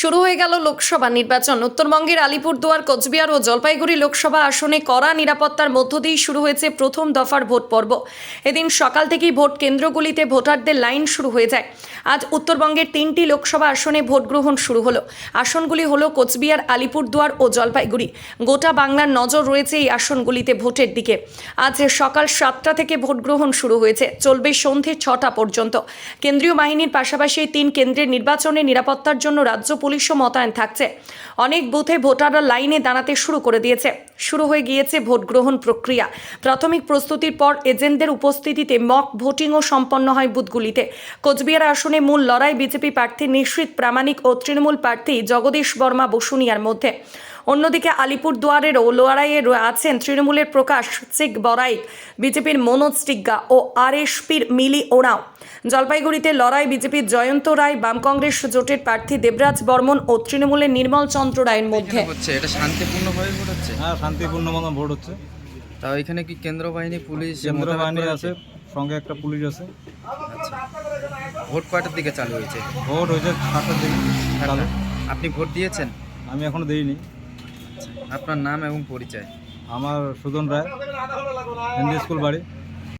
শুরু হয়ে গেল লোকসভা নির্বাচন। উত্তরবঙ্গের আলিপুরদুয়ার, কোচবিহার ও জলপাইগুড়ি লোকসভা আসনে কড়া নিরাপত্তার মধ্য দিয়েই শুরু হয়েছে প্রথম দফার ভোট পর্ব। এদিন সকাল থেকেই ভোট কেন্দ্রগুলিতে ভোটারদের লাইন শুরু হয়ে যায়। আজ উত্তরবঙ্গের তিনটি লোকসভা আসনে ভোট গ্রহণ শুরু হলো। আসনগুলি হলো কোচবিহার, আলিপুরদুয়ার ও জলপাইগুড়ি। গোটা বাংলার নজর রয়েছে এই আসনগুলিতে ভোটের দিকে। আজ সকাল সাতটা থেকে ভোট গ্রহণ শুরু হয়েছে। চলবে সন্ধে ছটা পর্যন্ত। কেন্দ্রীয় বাহিনীর পাশাপাশি তিন কেন্দ্রের নির্বাচনে নিরাপত্তার জন্য রাজ্য পুলিশও মোতায়েন থাকছে। অনেক বুথে ভোটাররা লাইনে দাঁড়াতে শুরু করে দিয়েছে। শুরু হয়ে গিয়েছে ভোট গ্রহণ প্রক্রিয়া। প্রাথমিক প্রস্তুতির পর এজেন্টদের উপস্থিতিতে মক ভোটিংও সম্পন্ন হয় বুথগুলিতে। কোচবিহার আসনে মূল লড়াই বিজেপি প্রার্থী নিশ্চিত প্রামাণিক ও তৃণমূল প্রার্থী জগদীশ বর্মা বসুনিয়ার মধ্যে। অন্যদিকে আলিপুরদুয়ারেরও লড়াইয়ে রয়ে আছেন তৃণমূলের প্রকাশ সিগ বরাইক বিজেপির মনোজ টিগ্গা ও আরএসপির মিলি ওরাও। জলপাইগুড়িতে লড়াই বিজেপির জয়ন্ত রায় বাম কংগ্রেস জোটের প্রার্থী দেবরাজ বর্মন ও তৃণমূলের নির্মল চন্দ্র রায়ের মধ্যে। হচ্ছে এটা শান্তিপূর্ণভাবে ভোট হচ্ছে? হ্যাঁ শান্তিপূর্ণ মতো ভোট হচ্ছে। তাও এখানে কি কেন্দ্র বাহিনী পুলিশ কেন্দ্র বাহিনী আছে সঙ্গে একটা পুলিশ আছে। আচ্ছা। ভোট কয়টার দিকে চালু হয়েছে? ভোট হয়েছে সাতটার দিকে আপনি ভোট দিয়েছেন? আমি এখনও দিইনি। আপনার নাম এবং পরিচয়? আমার সুজন রায় হিন্দি স্কুল বাড়ি।